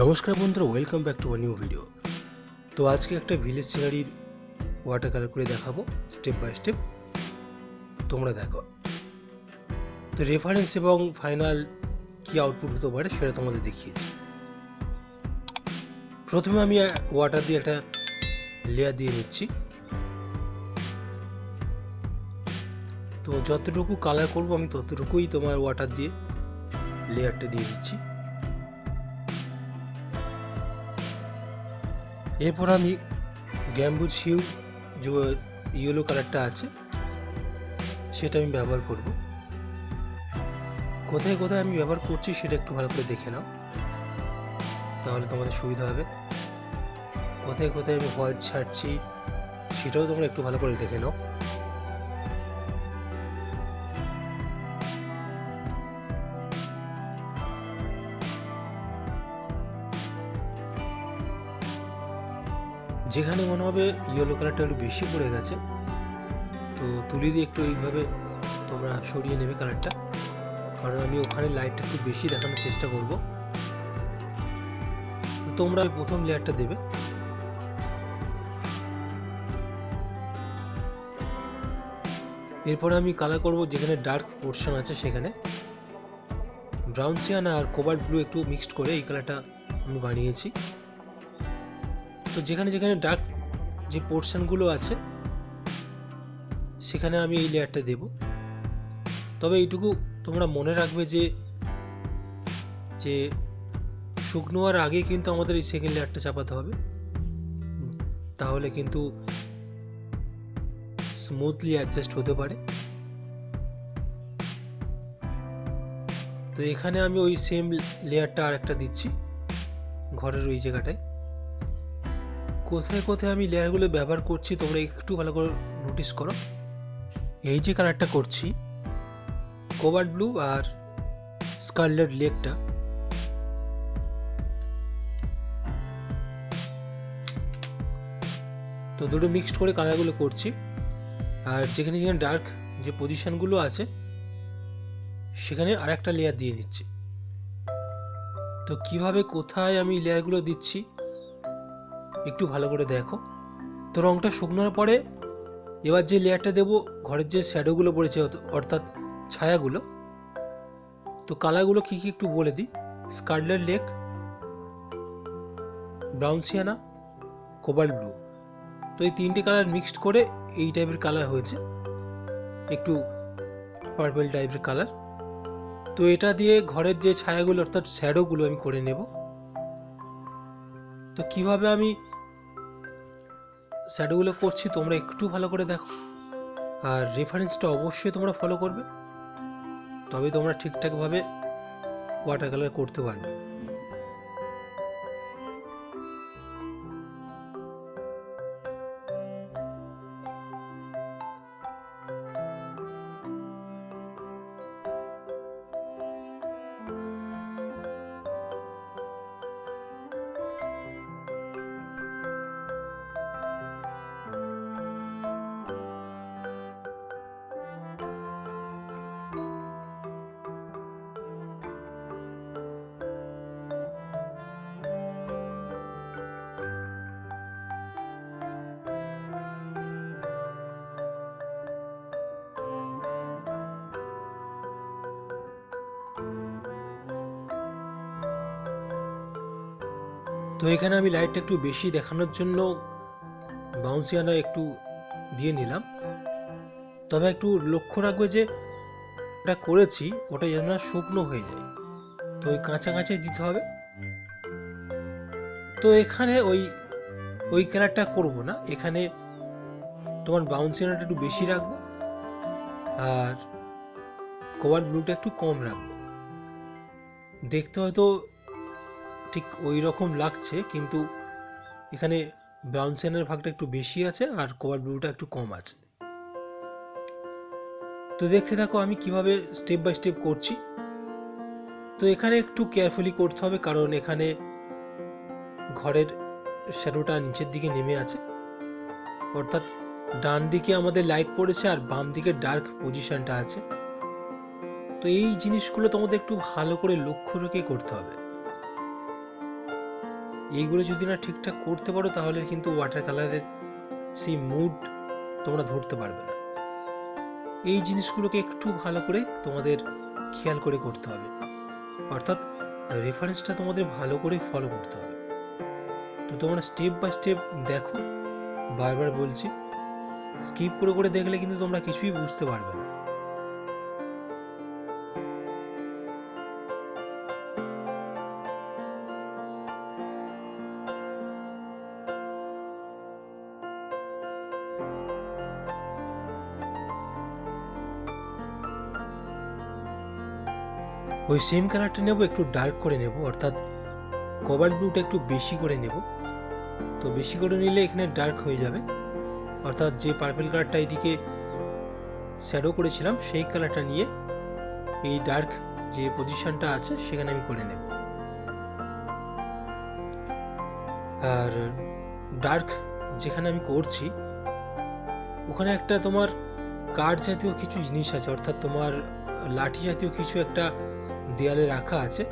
নমস্কার বন্ধুরা welcome back to new video তো আজকে একটা ভিলেজ সিনারির ওয়াটার কালার করে দেখাবো স্টেপ বাই স্টেপ তোমরা দেখো। তো রেফারেন্স এবং ফাইনাল কি আউটপুট হতে পারে সেটা তোমাদের দেখিয়েছি। প্রথমে আমি ওয়াটার দিয়ে একটা লেয়ার দিয়ে নিচ্ছি। তো যতটুকু কালার করব আমি ততটুকুই তোমার ওয়াটার দিয়ে লেয়ারটা দিয়ে দিচ্ছি। এরপর আমি গ্যাম্বুজ হিউ যে ইয়েলো কালারটা আছে, সেটা আমি ব্যবহার করব। কোথায় কোথায় আমি ব্যবহার করছি সেটা একটু ভালো করে দেখে নাও। তাহলে তোমাদের সুবিধা হবে। কোথায় কোথায় আমি হোয়াইট ছাড়ছি, সেটাও তোমরা একটু ভালো করে দেখে নাও। যেখানে মনে হবে ইয়েলো কালারটা একটু বেশি পড়ে গেছে, তো তুলি দিয়ে একটু এইভাবে তোমরা সরিয়ে নেবে কালারটা কারণ আমি ওখানে লাইটটা একটু বেশি দেখানোর চেষ্টা করব। তো তোমরা প্রথম লেয়ারটা দেবে। এরপরে আমি কালার করব যেখানে ডার্ক পোর্শন আছে সেখানে। ব্রাউন সিয়ান আর কোবাল্ট ব্লু একটু মিক্সড করে এই কালারটা আমি বানিয়েছি। তো যেখানে যেখানে ডার্ক যে পোর্শনগুলো আছে, সেখানে আমি এই লেয়ারটা দেব। তবে এইটুকু তোমরা মনে রাখবে যে যে শুকনো হওয়ার আগে কিন্তু আমাদের এই সেকেন্ড লেয়ারটা চাপাতে হবে। তাহলে কিন্তু স্মুথলি অ্যাডজাস্ট হতে পারে। তো এখানে আমি ওই সেম লেয়ারটা আর একটা দিচ্ছি, ঘরের ওই জায়গাটায়। কোথায় কোথায় আমি লেয়ারগুলো ব্যবহার করছি তোমরা একটু ভালো করে নোটিস করো। এই যে কালারটা করছি কোবাল্ট ব্লু আর স্কারলেট লেকটা তো দুটো মিক্সড করে কালারগুলো করছি। আর যেখানে যেখানে ডার্ক যে পজিশনগুলো আছে, সেখানে আর একটা লেয়ার দিয়ে দিচ্ছি। তো কীভাবে কোথায় আমি লেয়ারগুলো দিচ্ছি? একটু ভালো করে দেখো। তো রঙটা শুকনোর পরে এবার যে লেয়ারটা দেবো, ঘরের যে শ্যাডোগুলো পড়েছে অর্থাৎ ছায়াগুলো, তো কালারগুলো কী কী একটু বলে দিই? Scarlet lake, brown sienna, cobalt blue. তো এই তিনটে কালার মিক্সড করে এই টাইপের কালার হয়েছে। একটু পার্পেল টাইপের কালার। তো এটা দিয়ে ঘরের যে ছায়াগুলো, অর্থাৎ শ্যাডোগুলো আমি করে নেব। তো কীভাবে আমি শ্যাডোগুলো করছি, তোমরা একটু ভালো করে দেখো। আর রেফারেন্সটা অবশ্যই তোমরা ফলো করবে। তবে তোমরা ঠিকঠাকভাবে ওয়াটার কালার করতে পারবে। তো এখানে আমি লাইটটা একটু বেশি দেখানোর জন্য বাউন্সিয়ানা একটু দিয়ে নিলাম। তবে একটু লক্ষ্য রাখবে যে ওটা করেছি, ওটা যেন না শুকনো হয়ে যায়। তো ওই কাঁচা কাঁচাই দিতে হবে। তো এখানে ওই ওই কালারটা করব না। এখানে তোমার বাউন্সিয়ানাটা একটু বেশি রাখব আর কোবাল্ট ব্লুটা একটু কম রাখব। দেখতে হয়তো ঠিক ওই রকম লাগছে, কিন্তু এখানে ব্রাউন সেনের ভাগটা একটু বেশি আছে আর কভার ব্লুটা একটু কম আছে। তো দেখতে থাকো আমি কীভাবে স্টেপ বাই স্টেপ করছি। তো এখানে একটু কেয়ারফুলি করতে হবে, কারণ এখানে ঘরের শ্যাডোটা নিচের দিকে নেমে আছে। অর্থাৎ ডান দিকে আমাদের লাইট পড়েছে আর বাম দিকে ডার্ক পজিশনটা আছে। তো এই জিনিসগুলো তোমাদের একটু ভালো করে লক্ষ্য রেখে করতে হবে। এইগুলো যদি না ঠিকঠাক করতে পারো, তাহলে কিন্তু ওয়াটার কালারের সেই মুড তোমরা ধরতে পারবে না। এই জিনিসগুলোকে একটু ভালো করে তোমাদের খেয়াল করে করতে হবে। অর্থাৎ রেফারেন্সটা তোমাদের ভালো করে ফলো করতে হবে। তো তোমরা স্টেপ বাই স্টেপ দেখো, বারবার বলছি স্কিপ করে করে দেখলে কিন্তু তোমরা কিছুই বুঝতে পারবে না। ওই সেম কালারটা নেব, একটু ডার্ক করে নেব, অর্থাৎ কভার ব্লুটা একটু বেশি করে নেব। তো বেশি করে নিলে এখানে ডার্ক হয়ে যাবে। অর্থাৎ যে পার্পেল কালারটা এদিকে শ্যাডো করেছিলাম, সেই কালারটা নিয়ে এই ডার্ক যে পজিশনটা আছে, সেখানে আমি করে নেব। আর ডার্ক যেখানে আমি করছি, ওখানে একটা তোমার কাঠ জাতীয় কিছু জিনিস আছে, অর্থাৎ তোমার লাঠি জাতীয় কিছু একটা দেয়ালে রাখা আছে।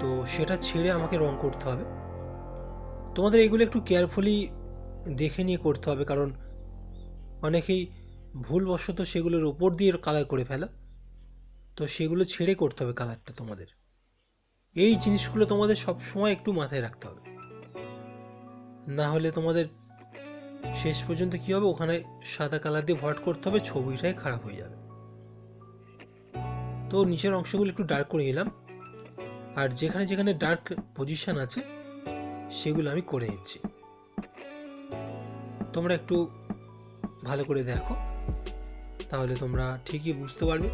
তো সেটা ছেড়ে আমাকে রং করতে হবে। তোমাদের এগুলো একটু কেয়ারফুলি দেখে নিয়ে করতে হবে কারণ অনেকেই ভুলবশত সেগুলোর ওপর দিয়ে কালার করে ফেলা। তো সেগুলো ছেড়ে করতে হবে কালারটা তোমাদের। এই জিনিসগুলো তোমাদের সব সময় একটু মাথায় রাখতে হবে। না হলে তোমাদের শেষ পর্যন্ত কী হবে? ওখানে সাদা কালার দিয়ে ভট করতে হবে, ছবিটাই খারাপ হয়ে যাবে। তো নিচের অংশগুলো একটু ডার্ক করে নিলাম। আর যেখানে যেখানে ডার্ক পজিশন আছে, সেগুলো আমি করে নিচ্ছি। তোমরা একটু ভালো করে দেখো। তাহলে তোমরা ঠিকই বুঝতে পারবে।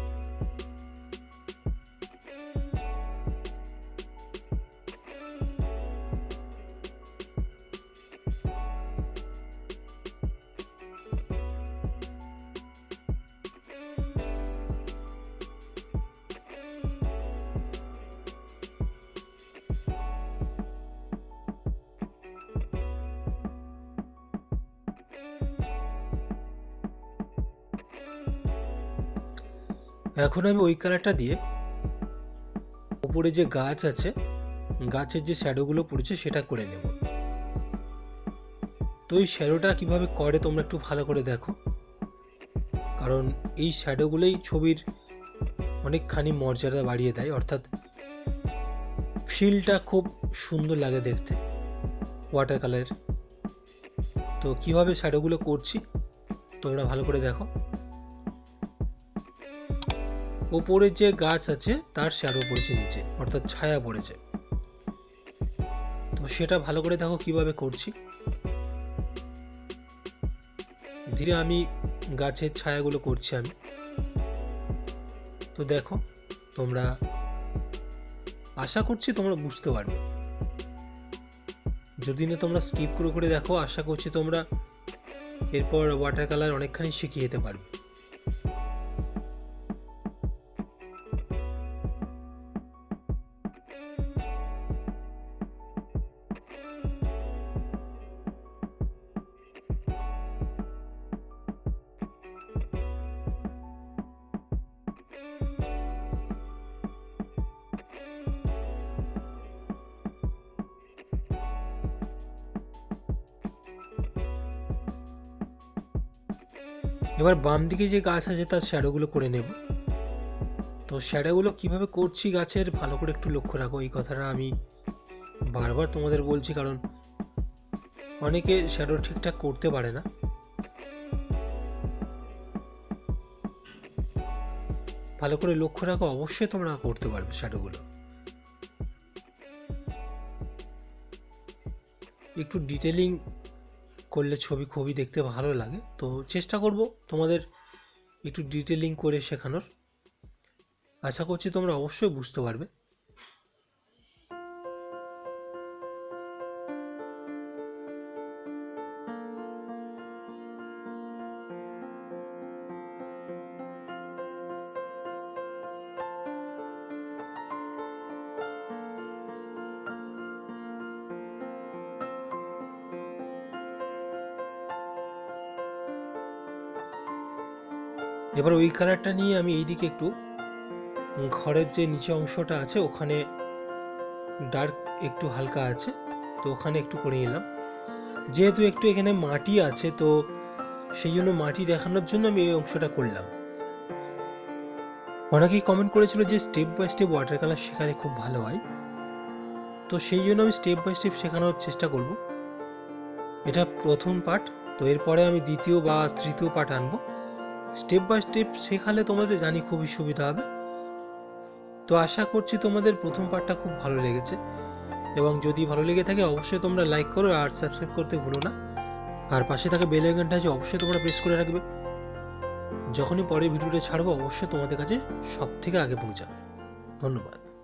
এখন আমি ওই কালারটা দিয়ে উপরে যে গাছ আছে, গাছের যে শ্যাডোগুলো পড়েছে সেটা করে নেব। তো এই শ্যাডোটা কীভাবে করে তোমরা একটু ভালো করে দেখো। কারণ এই শ্যাডোগুলোই ছবির অনেকখানি মর্যাদা বাড়িয়ে দেয়, অর্থাৎ ফিলটা খুব সুন্দর লাগে দেখতে ওয়াটার কালারের তো কীভাবে শ্যাডোগুলো করছি, তোমরা ভালো করে দেখো। ওপরে যে গাছ আছে, তার শ্যাডো পড়েছে নিচে, অর্থাৎ ছায়া পড়েছে। তো সেটা ভালো করে দেখো কীভাবে করছি। ধীরে আমি গাছের ছায়াগুলো করছি আমি। তো দেখো, তোমরা আশা করছি তোমরা বুঝতে পারবে। যদি না তোমরা স্কিপ করে করে দেখো, আশা করছি তোমরা এরপর ওয়াটার কালার অনেকখানি শিখিয়ে যেতে পারবে। এবার বাম দিকে যে গাছ আছে তার শ্যাডোগুলো করে নেব। তো শ্যাডোগুলো কীভাবে করছি গাছের, ভালো করে একটু লক্ষ্য রাখো, এই কথাটা আমি বারবার তোমাদের বলছি, কারণ অনেকে শ্যাডো ঠিকঠাক করতে পারে না। ভালো করে লক্ষ্য রাখো, অবশ্যই তোমরা করতে পারবে শ্যাডোগুলো একটু ডিটেলিং করলে ছবি খুবই দেখতে ভালো লাগে। তো চেষ্টা করব তোমাদের একটু ডিটেলিং করে শেখানোর। আশা করছি তোমরা অবশ্যই বুঝতে পারবে। এবার ওই কালারটা নিয়ে আমি এইদিকে একটু ঘরের যে নিচে অংশটা আছে, ওখানে ডার্ক একটু হালকা আছে, তো ওখানে একটু করে নিলাম। যেহেতু একটু এখানে মাটি আছে, তো সেই জন্য মাটি দেখানোর জন্য আমি এই অংশটা করলাম। অনেকেই কমেন্ট করেছিল যে step by step water colour শেখালে খুব ভালো হয়। তো সেই জন্য আমি স্টেপ বাই স্টেপ শেখানোর চেষ্টা করব। এটা প্রথম পার্ট তো এরপরে আমি দ্বিতীয় বা তৃতীয় পার্ট আনব। স্টেপ বাই স্টেপ শেখালে তোমাদের জানি খুবই সুবিধা হবে। তো আশা করছি তোমাদের প্রথম পার্টটা খুব ভালো লেগেছে এবং যদি ভালো লেগে থাকে অবশ্যই তোমরা লাইক করো আর সাবস্ক্রাইব করতে ভুলো না। আর পাশে থাকা বেল আইকনটা আছে, অবশ্যই তোমরা প্রেস করে রাখবে। যখনই পরে ভিডিওটা ছাড়বো, অবশ্যই তোমাদের কাছে সব থেকে আগে পৌঁছাবে। ধন্যবাদ।